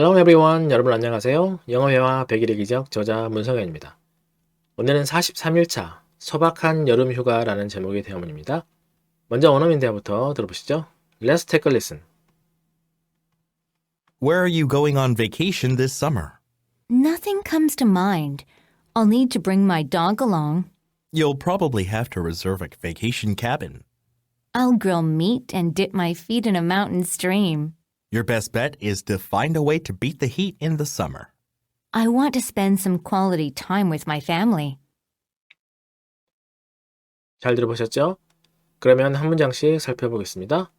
Hello everyone. 여러분 안녕하세요. 영어회화 100일의 기적 저자 문성현입니다. 오늘은 43일차 소박한 여름 휴가라는 제목의 대화문입니다. 먼저 원어민 대화부터 들어보시죠. Let's take a listen. Where are you going on vacation this summer? Nothing comes to mind. I'll need to bring my dog along. You'll probably have to reserve a vacation cabin. I'll grill meat and dip my feet in a mountain stream. Your best bet is to find a way to beat the heat in the summer. I want to spend some quality time with my family. 잘 들어보셨죠? 그러면 한 문장씩 살펴보겠습니다.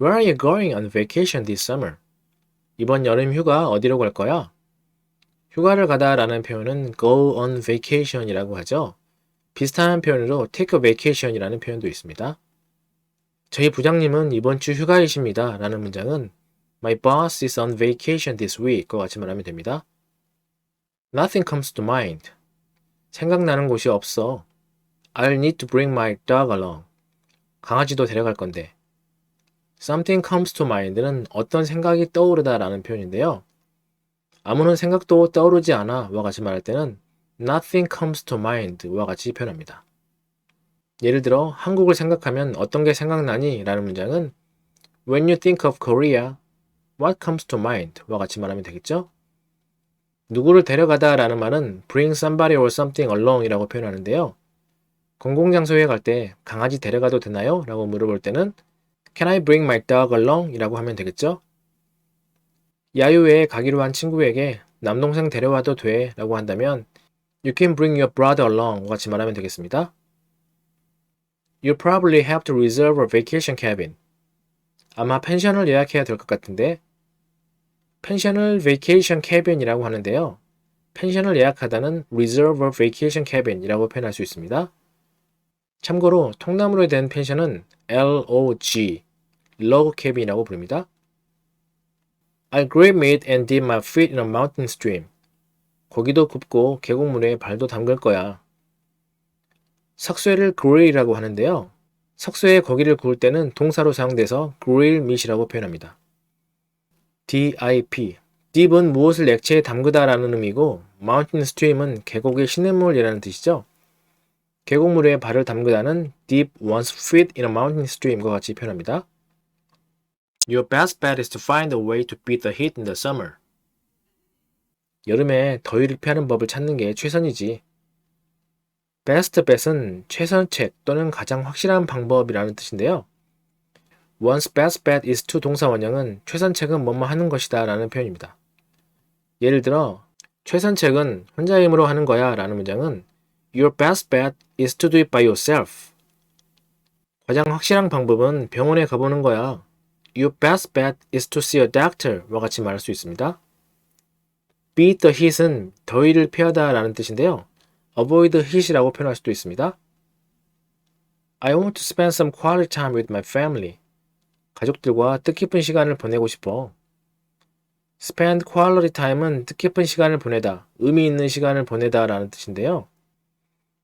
Where are you going on vacation this summer? 이번 여름 휴가 어디로 갈 거야? 휴가를 가다 라는 표현은 go on vacation이라고 하죠. 비슷한 표현으로 take a vacation이라는 표현도 있습니다. 저희 부장님은 이번 주 휴가이십니다. 라는 문장은 My boss is on vacation this week과 같이 말하면 됩니다. Nothing comes to mind. 생각나는 곳이 없어. I'll need to bring my dog along. 강아지도 데려갈 건데. Something comes to mind는 어떤 생각이 떠오르다 라는 표현인데요. 아무런 생각도 떠오르지 않아 와 같이 말할 때는 nothing comes to mind 와 같이 표현합니다. 예를 들어 한국을 생각하면 어떤 게 생각나니? 라는 문장은 When you think of Korea, what comes to mind? 와 같이 말하면 되겠죠? 누구를 데려가다 라는 말은 bring somebody or something along 이라고 표현하는데요. 공공장소에 갈 때 강아지 데려가도 되나요? 라고 물어볼 때는 Can I bring my dog along? 이라고 하면 되겠죠? 야유회에 가기로 한 친구에게 남동생 데려와도 돼 라고 한다면 You can bring your brother along 같이 말하면 되겠습니다. You probably have to reserve a vacation cabin. 아마 펜션을 예약해야 될 것 같은데 펜션을 vacation cabin이라고 하는데요. 펜션을 예약하다는 reserve a vacation cabin이라고 표현할 수 있습니다. 참고로 통나무로 된 펜션은 LOG, log cabin이라고 부릅니다. I'll grill meat and dip my feet in a mountain stream. 고기도 굽고 계곡물에 발도 담글 거야. 석쇠를 grill이라고 하는데요. 석쇠에 고기를 구울 때는 동사로 사용돼서 grill meat이라고 표현합니다. dip, dip은 무엇을 액체에 담그다라는 의미고 mountain stream은 계곡의 시냇물이라는 뜻이죠. 계곡물에 발을 담그다는 dip one's feet in a mountain stream과 같이 표현합니다. Your best bet is to find a way to beat the heat in the summer. 여름에 더위를 피하는 법을 찾는 게 최선이지. Best bet은 최선책 또는 가장 확실한 방법이라는 뜻인데요. One's best bet is to 동사 원형은 최선책은 뭐뭐 하는 것이다 라는 표현입니다. 예를 들어 최선책은 혼자 힘으로 하는 거야 라는 문장은 Your best bet is to do it by yourself. 가장 확실한 방법은 병원에 가보는 거야. Your best bet is to see a doctor 와 같이 말할 수 있습니다. beat the heat은 더위를 피하다 라는 뜻인데요. Avoid heat이라고 표현할 수도 있습니다. I want to spend some quality time with my family. 가족들과 뜻깊은 시간을 보내고 싶어. spend quality time은 뜻깊은 시간을 보내다, 의미 있는 시간을 보내다 라는 뜻인데요.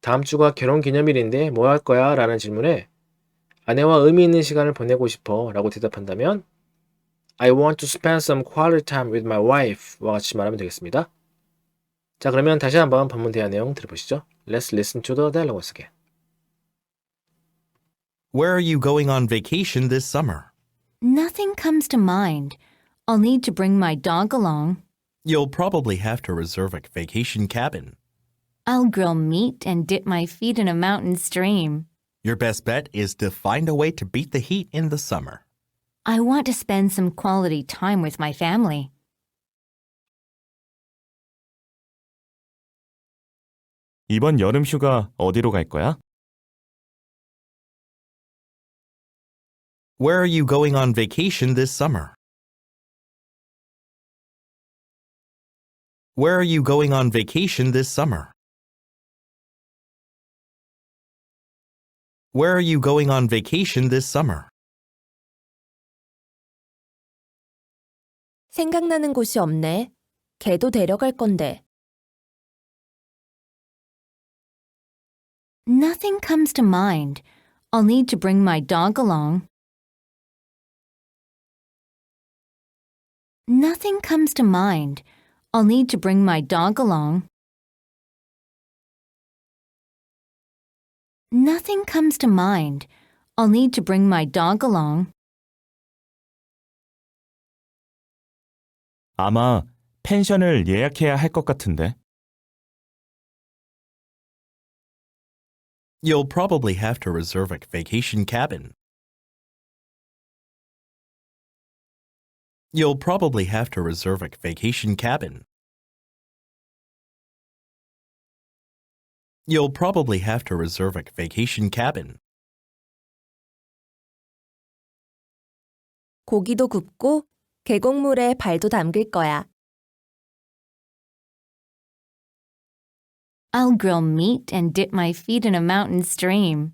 다음 주가 결혼 기념일인데 뭐 할 거야? 라는 질문에 아내와 의미 있는 시간을 보내고 싶어 라고 대답한다면 I want to spend some quality time with my wife 와 같이 말하면 되겠습니다. 자 그러면 다시 한번 본문 대화 내용 들어보시죠. Let's listen to the dialogue once again. Where are you going on vacation this summer? Nothing comes to mind. I'll need to bring my dog along. You'll probably have to reserve a vacation cabin. I'll grill meat and dip my feet in a mountain stream. Your best bet is to find a way to beat the heat in the summer. I want to spend some quality time with my family. 이번 여름 휴가 어디로 갈 거야? Where are you going on vacation this summer? Where are you going on vacation this summer? Where are you going on vacation this summer? 생각나는 곳이 없네. 걔도 데려갈 건데. Nothing comes to mind. I'll need to bring my dog along. Nothing comes to mind. I'll need to bring my dog along. Nothing comes to mind. I'll need to bring my dog along. 아마 펜션을 예약해야 할 것 같은데. You'll probably have to reserve a vacation cabin. You'll probably have to reserve a vacation cabin. You'll probably have to reserve a vacation cabin. 고기도 굽고 계곡물에 발도 담글 거야. I'll grill meat and dip my feet in a mountain stream.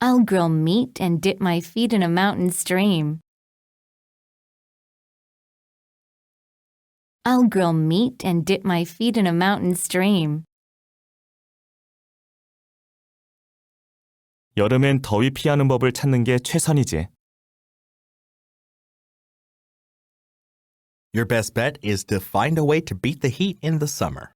I'll grill meat and dip my feet in a mountain stream. I'll grill meat and dip my feet in a mountain stream. 여름엔 더위 피하는 법을 찾는 게 최선이지. Your best bet is to find a way to beat the heat in the summer.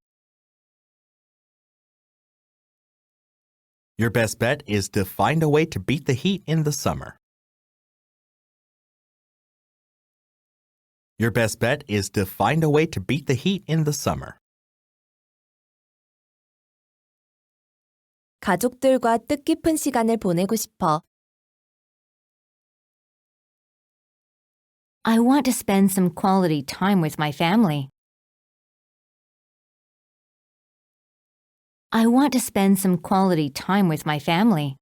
Your best bet is to find a way to beat the heat in the summer. Your best bet is to find a way to beat the heat in the summer. 가족들과 뜻깊은 시간을 보내고 싶어. I want to spend some quality time with my family. I want to spend some quality time with my family.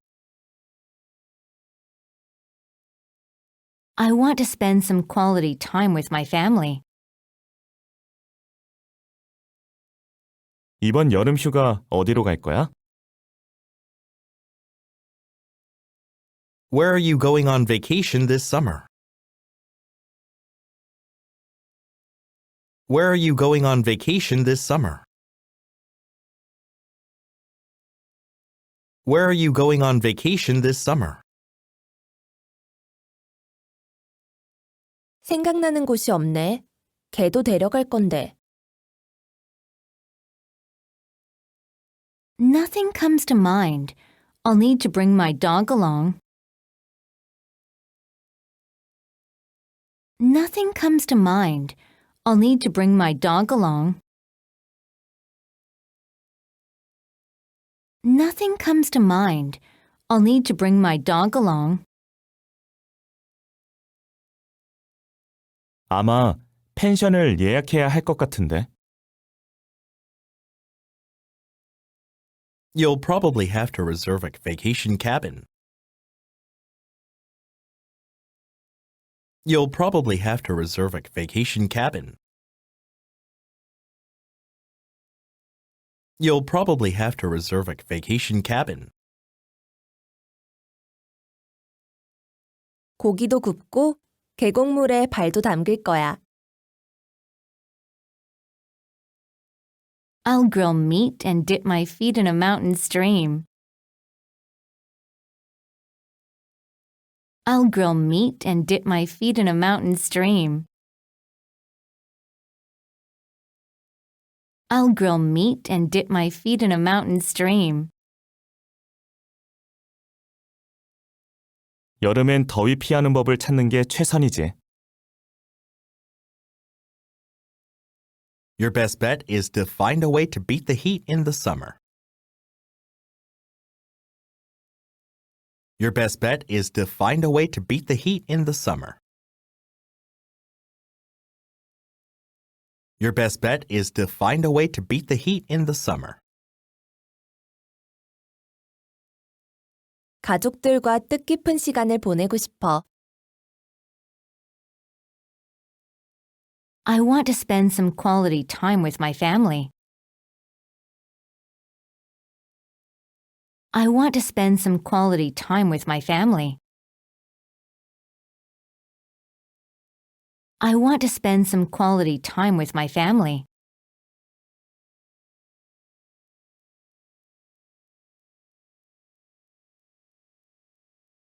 I want to spend some quality time with my family. 이번 여름 휴가 어디로 갈 거야? Where are you going on vacation this summer? Where are you going on vacation this summer? Where are you going on vacation this summer? 생각나는 곳이 없네. 걔도 데려갈 건데. Nothing comes to mind. I'll need to bring my dog along. Nothing comes to mind. I'll need to bring my dog along. Nothing comes to mind. I'll need to bring my dog along. 아마 펜션을 예약해야 할 것 같은데. You'll probably have to reserve a vacation cabin. You'll probably have to reserve a vacation cabin. You'll probably have to reserve a vacation cabin. 고기도 굽고 계곡물에 발도 담글 거야. I'll grill meat and dip my feet in a mountain stream. I'll grill meat and dip my feet in a mountain stream. I'll grill meat and dip my feet in a mountain stream. 여름엔 더위 피하는 법을 찾는 게 최선이지. Your best bet is to find a way to beat the heat in the summer. Your best bet is to find a way to beat the heat in the summer. Your best bet is to find a way to beat the heat in the summer. 가족들과 뜻깊은 시간을 보내고 싶어. I want to spend some quality time with my family. I want to spend some quality time with my family. I want to spend some quality time with my family.